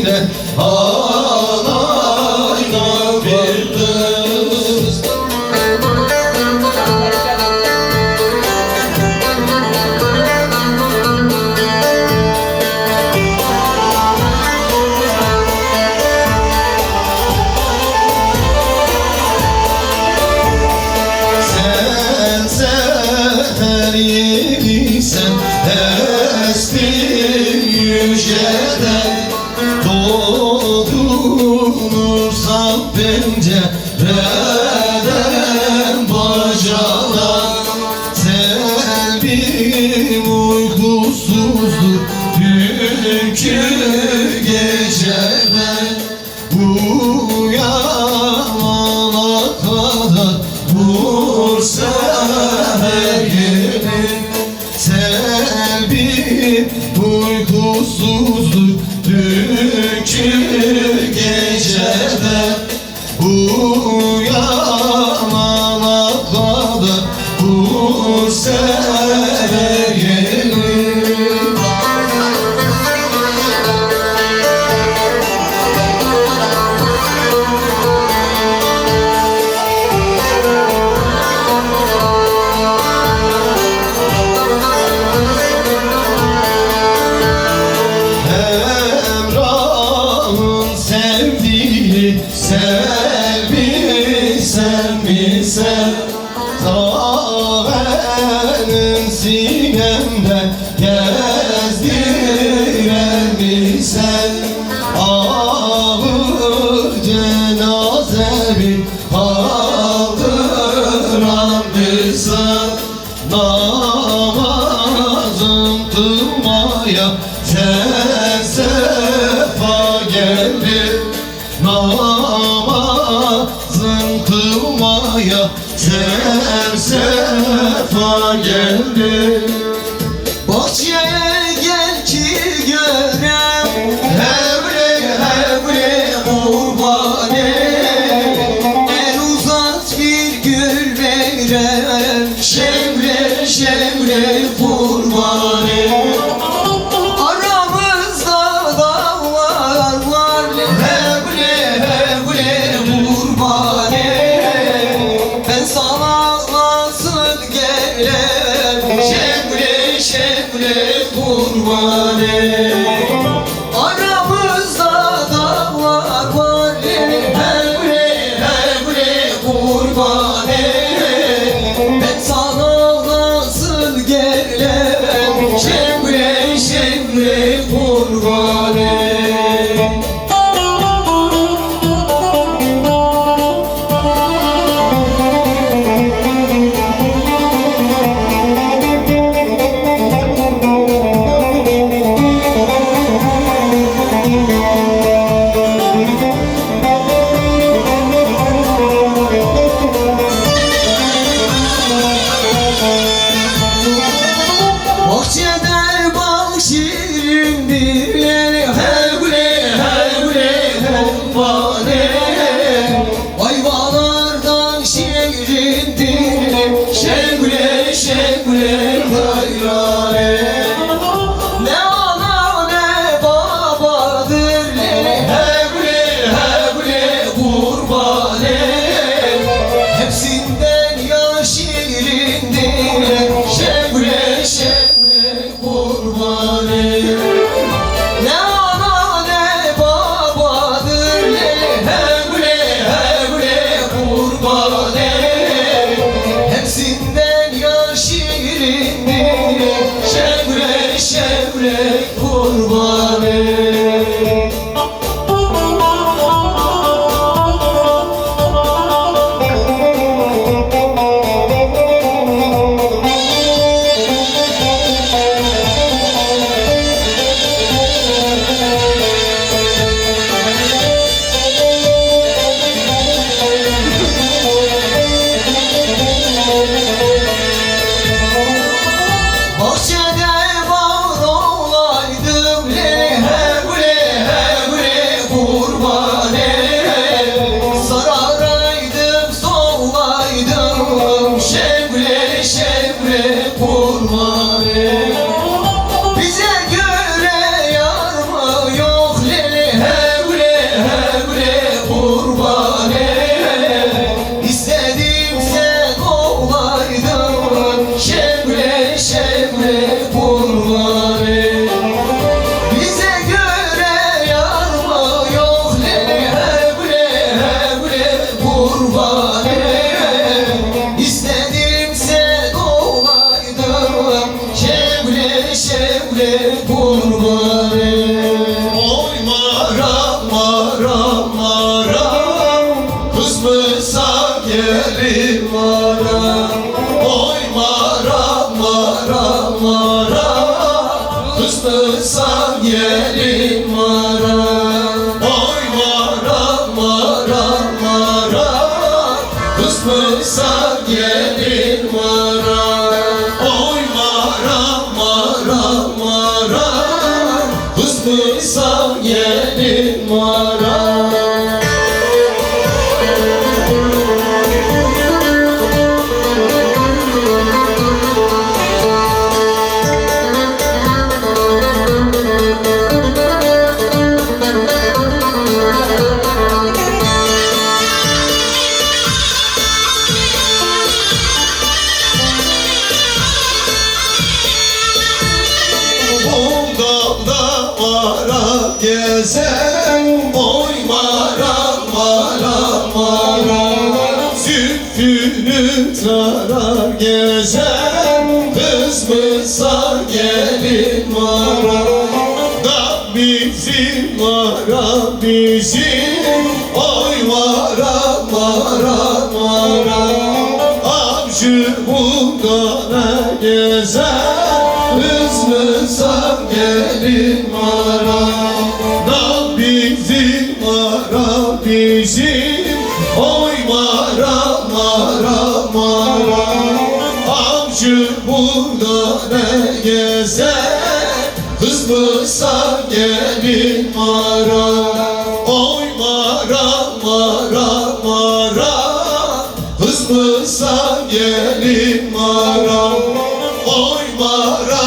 içine. buzsuzluk hüküm sen ah cenaze bin kaldıran kısa namazım kılmaya sen sefa geldin namazım kılmaya sen sefa geldin bahçeye Amen. hasret kurban. limana tarar gezer Kız mısa gelin var. Da bizim vara bizim Oy vara vara vara Avcı bulgara gezer Kız mısa gelin var. Da bizim vara bizim Oy mara mara burada ne gezer? Kız mısa gelin mara? Oy mara mara mara. Kız mısa gelin mara? Oy mara